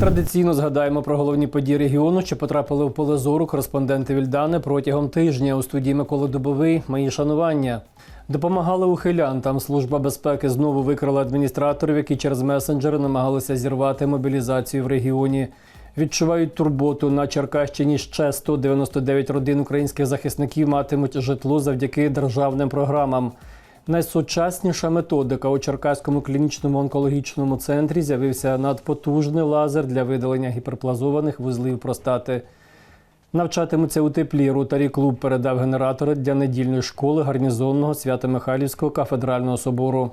Традиційно згадаємо про головні події регіону, що потрапили в поле зору кореспонденти Вільдани протягом тижня у студії Миколи Дубовий. Мої шанування. Допомагали ухилянтам. Служба безпеки знову викрила адміністраторів, які через месенджери намагалися зірвати мобілізацію в регіоні. Відчувають турботу на Черкащині. Ще 199 родин українських захисників матимуть житло завдяки державним програмам. Найсучасніша методика у Черкаському клінічному онкологічному центрі з'явився надпотужний лазер для видалення гіперплазованих вузлів простати. Навчатимуться у теплі. Ротарі клуб передав генератори для недільної школи гарнізонного Свято-Михайлівського кафедрального собору.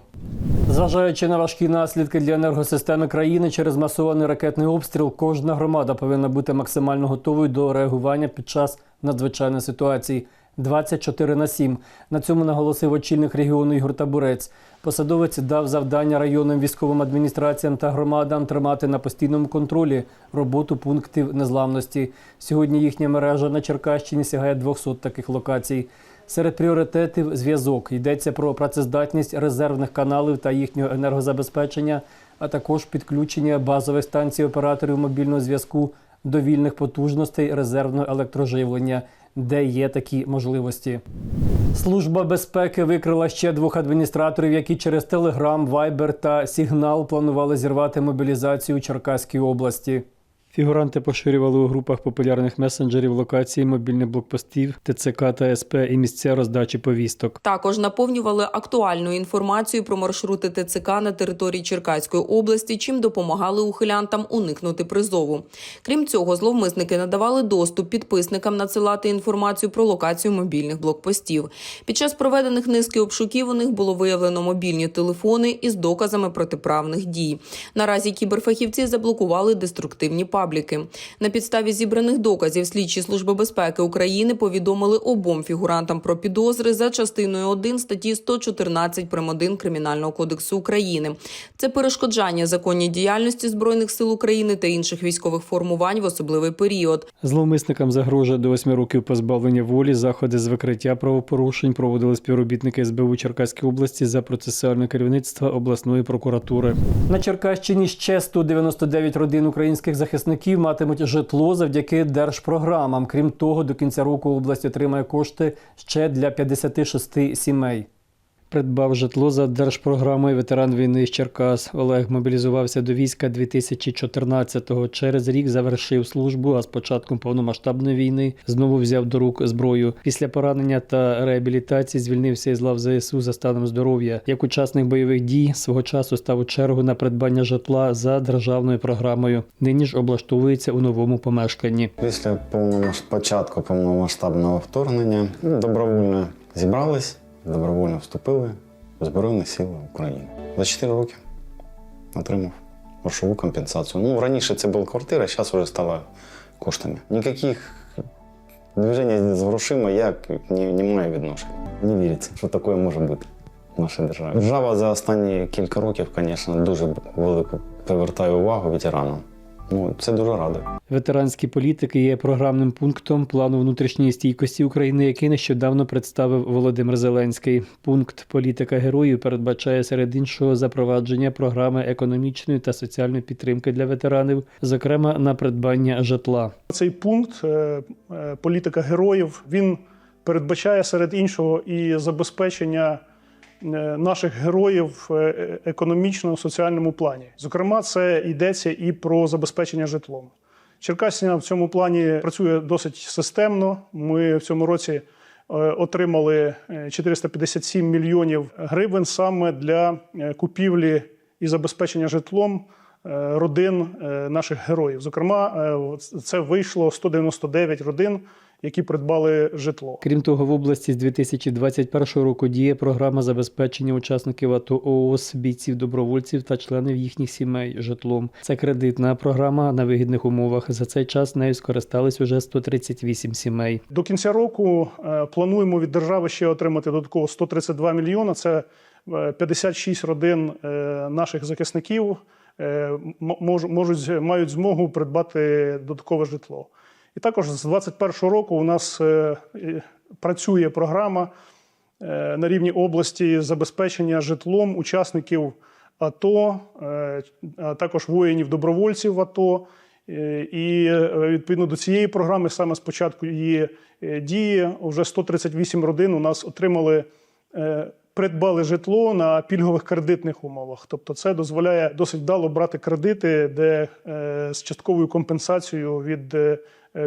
Зважаючи на важкі наслідки для енергосистеми країни через масований ракетний обстріл, кожна громада повинна бути максимально готовою до реагування під час надзвичайних ситуацій. 24 на 7. На цьому наголосив очільник регіону Ігор Табурець. Посадовець дав завдання районним військовим адміністраціям та громадам тримати на постійному контролі роботу пунктів незламності. Сьогодні їхня мережа на Черкащині сягає 200 таких локацій. Серед пріоритетів зв'язок йдеться про працездатність резервних каналів та їхнього енергозабезпечення, а також підключення базових станцій операторів мобільного зв'язку до вільних потужностей резервного електроживлення, де є такі можливості. Служба безпеки викрила ще двох адміністраторів, які через Телеграм, Вайбер та Сігнал планували зірвати мобілізацію у Черкаській області. Фігуранти поширювали у групах популярних месенджерів локації мобільних блокпостів, ТЦК та СП і місця роздачі повісток. Також наповнювали актуальною інформацією про маршрути ТЦК на території Черкаської області, чим допомагали ухилянтам уникнути призову. Крім цього, зловмисники надавали доступ підписникам надсилати інформацію про локацію мобільних блокпостів. Під час проведених низки обшуків у них було виявлено мобільні телефони із доказами протиправних дій. Наразі кіберфахівці заблокували деструктивні пабліки. На підставі зібраних доказів слідчі служби безпеки України повідомили обом фігурантам про підозри за частиною 1 статті 114 прим. 1 Кримінального кодексу України. Це перешкоджання законній діяльності збройних сил України та інших військових формувань в особливий період. Зловмисникам загрожує до 8 років позбавлення волі. Заходи з викриття правопорушень проводили співробітники СБУ Черкаської області за процесуальне керівництво обласної прокуратури. На Черкащині ще 199 родин українських захисників матимуть житло завдяки держпрограмам. Крім того, до кінця року область отримає кошти ще для 56 сімей. Придбав житло за держпрограмою ветеран війни з Черкас. Олег мобілізувався до війська 2014-го. Через рік завершив службу, а з початком повномасштабної війни знову взяв до рук зброю. Після поранення та реабілітації звільнився із лав ЗСУ за станом здоров'я. Як учасник бойових дій свого часу став у чергу на придбання житла за державною програмою. Нині ж облаштовується у новому помешканні. Після початку повномасштабного вторгнення добровольно зібрались, добровольно вступили в Збройні Сили України. За 4 роки отримав грошову компенсацію. Ну, раніше це була квартира, зараз вже стала коштами. Ніяких движень з грошима я не, не маю відношення. Не віриться, що таке може бути в нашій державі. Держава за останні кілька років, звісно, дуже велику привертає увагу ветеранам. Ну, це дуже радує. Ветеранські політики є програмним пунктом плану внутрішньої стійкості України, який нещодавно представив Володимир Зеленський. Пункт політика героїв передбачає серед іншого запровадження програми економічної та соціальної підтримки для ветеранів, зокрема на придбання житла. Цей пункт е, е, політика героїв він передбачає серед іншого і забезпечення наших героїв е, економічно соціальному плані. Зокрема, це йдеться і про забезпечення житлом. Черкасія в цьому плані працює досить системно. Ми в цьому році е, отримали е, 457 мільйонів гривень саме для е, купівлі і забезпечення житлом е, родин е, наших героїв. Зокрема, е, це вийшло 199 родин, які придбали житло. Крім того, в області з 2021 року діє програма забезпечення учасників АТО ООС, бійців добровольців та членів їхніх сімей житлом. Це кредитна програма на вигідних умовах. За цей час нею скористались уже 138 сімей. До кінця року е, плануємо від держави ще отримати додатково 132 мільйона. Це е, 56 родин е, наших захисників е, можуть мають змогу придбати додаткове житло. І також з 2021 року у нас е, працює програма е, на рівні області забезпечення житлом учасників АТО, е, а також воїнів-добровольців АТО. І відповідно до цієї програми, саме з початку її дії, вже 138 родин у нас отримали, придбали житло на пільгових кредитних умовах. Тобто, це дозволяє досить вдало брати кредити, де з частковою компенсацією від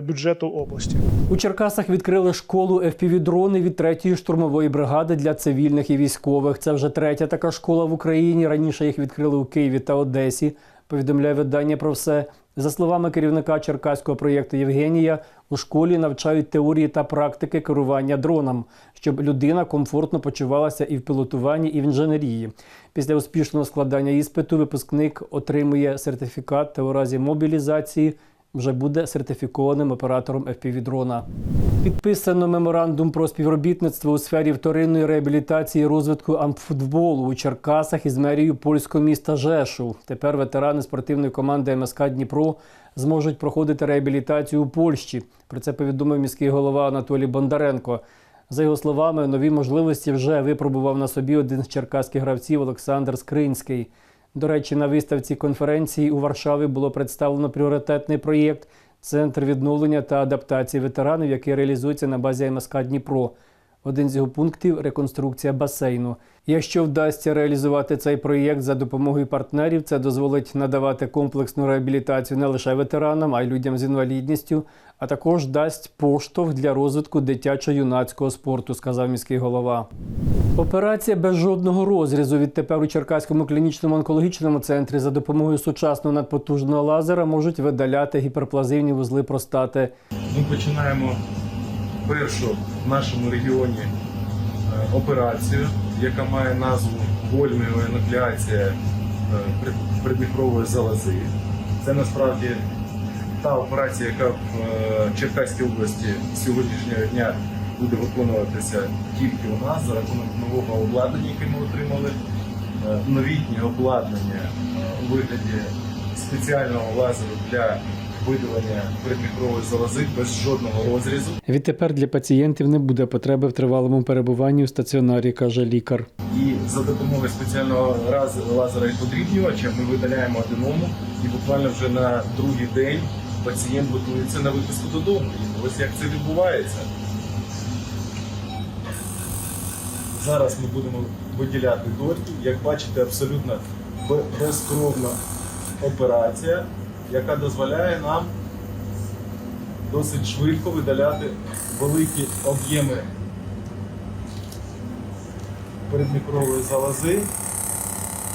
бюджету області. У Черкасах відкрили школу FPV-дрони від 3-ї штурмової бригади для цивільних і військових. Це вже третя така школа в Україні. Раніше їх відкрили у Києві та Одесі. Повідомляє видання про все. За словами керівника черкаського проєкту Євгенія, у школі навчають теорії та практики керування дроном, щоб людина комфортно почувалася і в пілотуванні, і в інженерії. Після успішного складання іспиту випускник отримує сертифікат та у разі мобілізації вже буде сертифікованим оператором FPV-дрона. Підписано меморандум про співробітництво у сфері вторинної реабілітації і розвитку амфутболу у Черкасах із мерією польського міста Жешу. Тепер ветерани спортивної команди МСК Дніпро зможуть проходити реабілітацію у Польщі. Про це повідомив міський голова Анатолій Бондаренко. За його словами, нові можливості вже випробував на собі один з черкаських гравців Олександр Скринський. До речі, на виставці конференції у Варшаві було представлено пріоритетний проєкт Центр відновлення та адаптації ветеранів, який реалізується на базі МСК Дніпро. Один з його пунктів реконструкція басейну. Якщо вдасться реалізувати цей проєкт за допомогою партнерів, це дозволить надавати комплексну реабілітацію не лише ветеранам, а й людям з інвалідністю, а також дасть поштовх для розвитку дитячо-юнацького спорту, сказав міський голова. Операція без жодного розрізу відтепер у Черкаському клінічному онкологічному центрі за допомогою сучасного надпотужного лазера можуть видаляти гіперплазивні вузли простати. Ми починаємо першу в нашому регіоні е, операцію, яка має назву вольміова нуклеація е, предміхрової залози. Це насправді та операція, яка в е, Черкаській області сьогоднішнього дня буде виконуватися тільки у нас за рахунок нового обладнання, яке ми отримали. Новітнє обладнання у вигляді спеціального лазеру для видалення передмікрової залози без жодного розрізу. Відтепер для пацієнтів не буде потреби в тривалому перебуванні у стаціонарі, каже лікар. І за допомогою спеціального лазера і подрібнювача ми видаляємо аденому, і буквально вже на другий день пацієнт готується на виписку додому. І ось як це відбувається. Зараз ми будемо виділяти дольки. Як бачите, абсолютно безкровна операція, яка дозволяє нам досить швидко видаляти великі об'єми передмікрової залози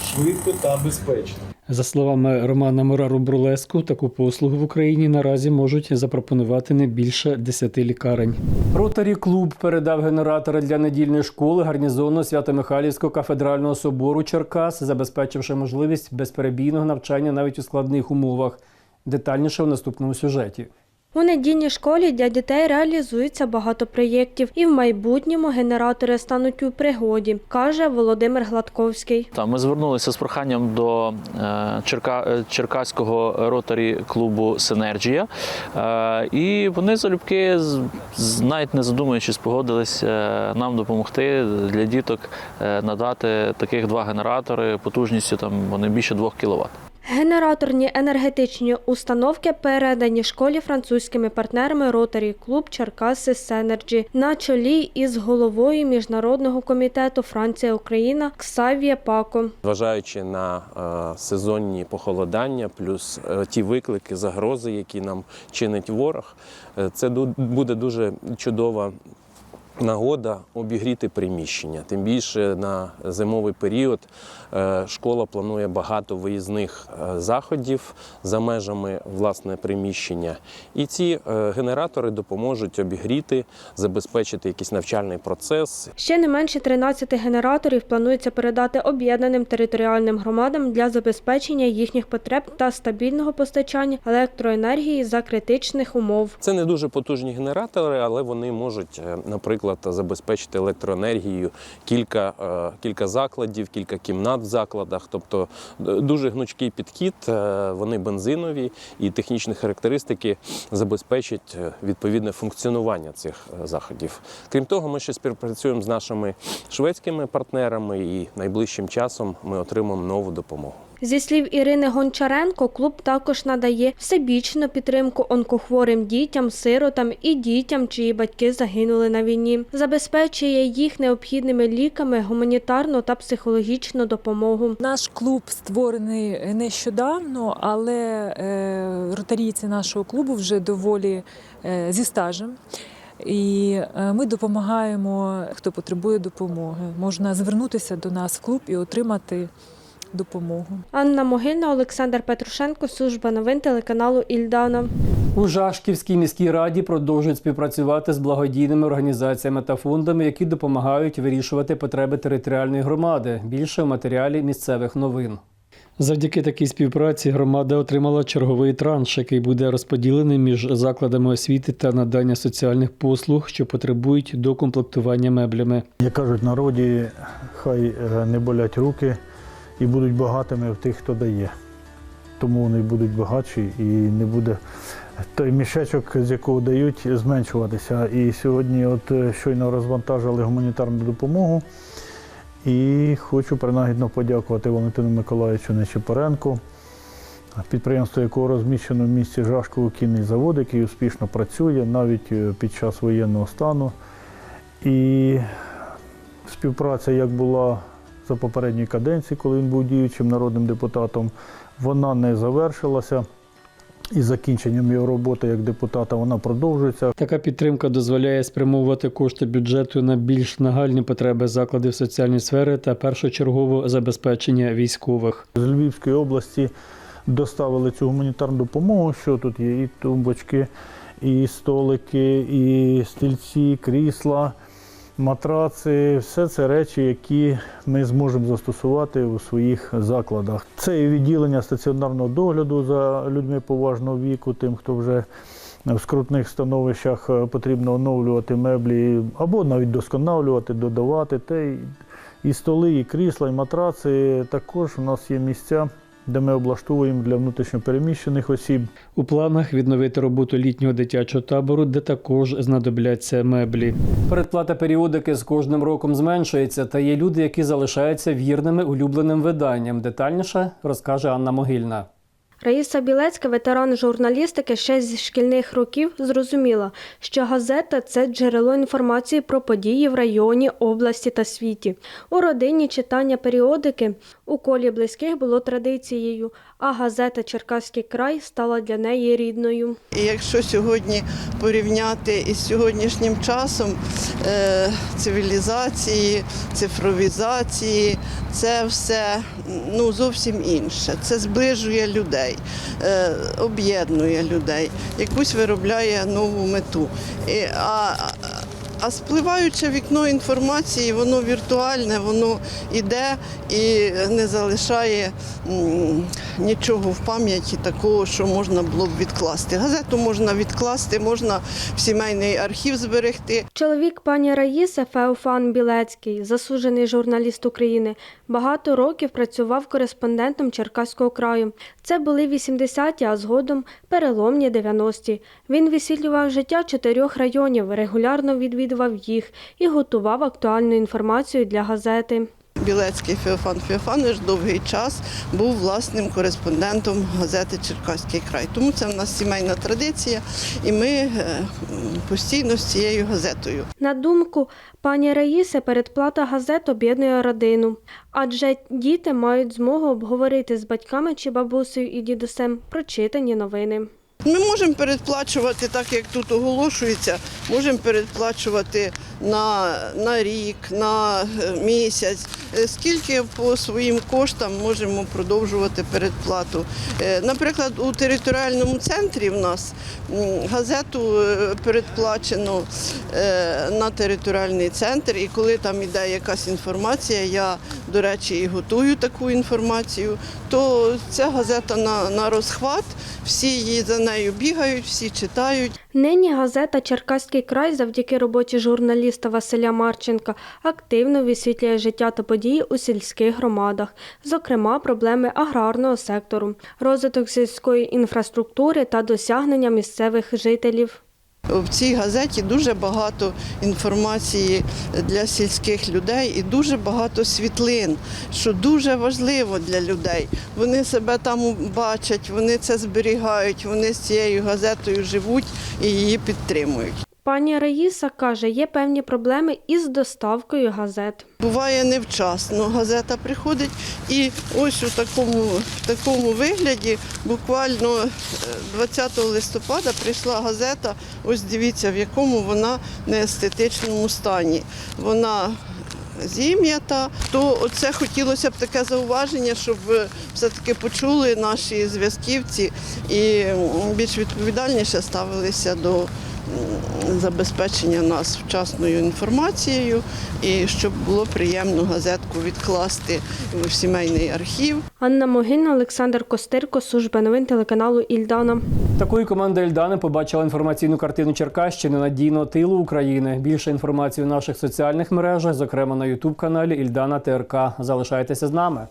швидко та безпечно. За словами Романа Морару Брулеску, таку послугу в Україні наразі можуть запропонувати не більше 10 лікарень. Ротарі клуб передав генератори для недільної школи гарнізону Свято-Михайлівського кафедрального собору Черкас, забезпечивши можливість безперебійного навчання навіть у складних умовах. Детальніше в наступному сюжеті. У недільній школі для дітей реалізується багато проєктів, і в майбутньому генератори стануть у пригоді, каже Володимир Гладковський. Та ми звернулися з проханням до е, Черка, е, черкаського ротарі клубу Синерджія. Е, і вони залюбки, навіть не задумуючись, погодились е, нам допомогти для діток надати таких два генератори потужністю там вони більше 2 кВт. Генераторні енергетичні установки передані школі французькими партнерами Ротарі Клуб Черкаси Сенерджі на чолі із головою міжнародного комітету Франція Україна Ксавіє Пако. Зважаючи на е, сезонні похолодання, плюс е, ті виклики, загрози, які нам чинить ворог, е, це буде дуже чудова. Нагода обігріти приміщення. Тим більше на зимовий період е, школа планує багато виїзних е, заходів за межами власне приміщення. І ці е, генератори допоможуть обігріти, забезпечити якийсь навчальний процес, Ще не менше 13 генераторів планується передати об'єднаним територіальним громадам для забезпечення їхніх потреб та стабільного постачання електроенергії за критичних умов. Це не дуже потужні генератори, але вони можуть, наприклад, наприклад, забезпечити електроенергією кілька, е, кілька закладів, кілька кімнат в закладах. Тобто е, дуже гнучкий підхід, е, вони бензинові і технічні характеристики забезпечать відповідне функціонування цих заходів. Крім того, ми ще співпрацюємо з нашими шведськими партнерами і найближчим часом ми отримаємо нову допомогу. Зі слів Ірини Гончаренко, клуб також надає всебічну підтримку онкохворим дітям, сиротам і дітям, чиї батьки загинули на війні. Забезпечує їх необхідними ліками, гуманітарну та психологічну допомогу. Наш клуб створений нещодавно, але е, ротарійці нашого клубу вже доволі е, зі стажем. І е, ми допомагаємо, хто потребує допомоги. Можна звернутися до нас в клуб і отримати допомогу. Анна Могильна, Олександр Петрушенко, служба новин телеканалу Ільдана. У Жашківській міській раді продовжують співпрацювати з благодійними організаціями та фондами, які допомагають вирішувати потреби територіальної громади. Більше в матеріалі місцевих новин. Завдяки такій співпраці громада отримала черговий транш, який буде розподілений між закладами освіти та надання соціальних послуг, що потребують докомплектування меблями. Як кажуть, народі хай е, не болять руки і будуть багатими в тих, хто дає. Тому вони будуть багатші і не буде той мішечок, з якого дають, зменшуватися. І сьогодні от е, щойно розвантажили гуманітарну допомогу. І хочу принагідно подякувати Валентину Миколаївичу Нечипоренку, підприємство якого розміщено в місті Жашково кінний завод, який успішно працює навіть е, під час воєнного стану. І співпраця як була за попередньої каденції, коли він був діючим народним депутатом, вона не завершилася. І закінченням його роботи як депутата вона продовжується. Така підтримка дозволяє спрямовувати кошти бюджету на більш нагальні потреби закладів соціальної сфери та першочергово забезпечення військових. З Львівської області доставили цю гуманітарну допомогу, що тут є і тумбочки, і столики, і стільці, і крісла, матраци. Все це речі, які ми зможемо застосувати у своїх закладах. Це і відділення стаціонарного догляду за людьми поважного віку, тим, хто вже в скрутних становищах е, потрібно оновлювати меблі або навіть досконалювати, додавати. Те і столи, і крісла, і матраци. Також у нас є місця, де ми облаштовуємо для внутрішньопереміщених осіб. У планах відновити роботу літнього дитячого табору, де також знадобляться меблі. Передплата періодики з кожним роком зменшується, та є люди, які залишаються вірними улюбленим виданням. Детальніше розкаже Анна Могильна. Раїса Білецька, ветеран журналістики ще зі шкільних років, зрозуміла, що газета це джерело інформації про події в районі, області та світі. У родині читання періодики у колі близьких було традицією, а газета Черкаський край стала для неї рідною. І якщо сьогодні порівняти із сьогоднішнім часом е, цивілізації, цифровізації, це все ну, зовсім інше. Це зближує людей, е, об'єднує людей, якусь виробляє нову мету. А, а спливаюче вікно інформації, воно віртуальне, воно іде і не залишає нічого в пам'яті такого, що можна було б відкласти. Газету можна відкласти, можна в сімейний архів зберегти. Чоловік пані Раїси Феофан Білецький, засуджений журналіст України, багато років працював кореспондентом Черкаського краю. Це були 80-ті, а згодом переломні 90-ті. Він висвітлював життя чотирьох районів, регулярно відвідував їх і готував актуальну інформацію для газети. Білецький Феофан Феофанович довгий час був власним кореспондентом газети Черкаський край. Тому це в нас сімейна традиція, і ми е, постійно з цією газетою. На думку пані Раїси, передплата газет об'єднує родину, адже діти мають змогу обговорити з батьками чи бабусею і дідусем прочитані новини. Ми можемо передплачувати, так як тут оголошується, можемо передплачувати на, на рік, на е, місяць. Е, Скільки по своїм коштам можемо продовжувати передплату. Е, Наприклад, у територіальному центрі в нас газету передплачено на територіальний центр, і коли там іде якась інформація, я до речі, і готую таку інформацію, то ця газета на, на розхват, всі її за нею бігають, всі читають. Нині газета Черкаський край завдяки роботі журналіста Василя Марченка активно висвітлює життя та події у сільських громадах, зокрема проблеми аграрного сектору, розвиток сільської інфраструктури та досягнення місцевих жителів. В цій газеті дуже багато інформації для сільських людей і дуже багато світлин, що дуже важливо для людей. Вони себе там бачать, вони це зберігають, вони з цією газетою живуть і її підтримують. Пані Раїса каже, є певні проблеми із доставкою газет. Буває невчасно. Газета приходить і ось у такому, в такому вигляді, буквально е, 20 листопада прийшла газета. Ось дивіться, в якому вона неестетичному стані. Вона зім'ята, то оце хотілося б таке зауваження, щоб е, все-таки почули наші зв'язківці і більш відповідальніше ставилися до забезпечення нас вчасною інформацією і щоб було приємно газетку відкласти в сімейний архів. Анна Могильна, Олександр Костирко, служба новин телеканалу Ільдана. Такою команда Ільдани побачила інформаційну картину Черкащини надійного тилу України. Більше інформації у наших соціальних мережах, зокрема на Ютуб каналі Ільдана ТРК. Залишайтеся з нами.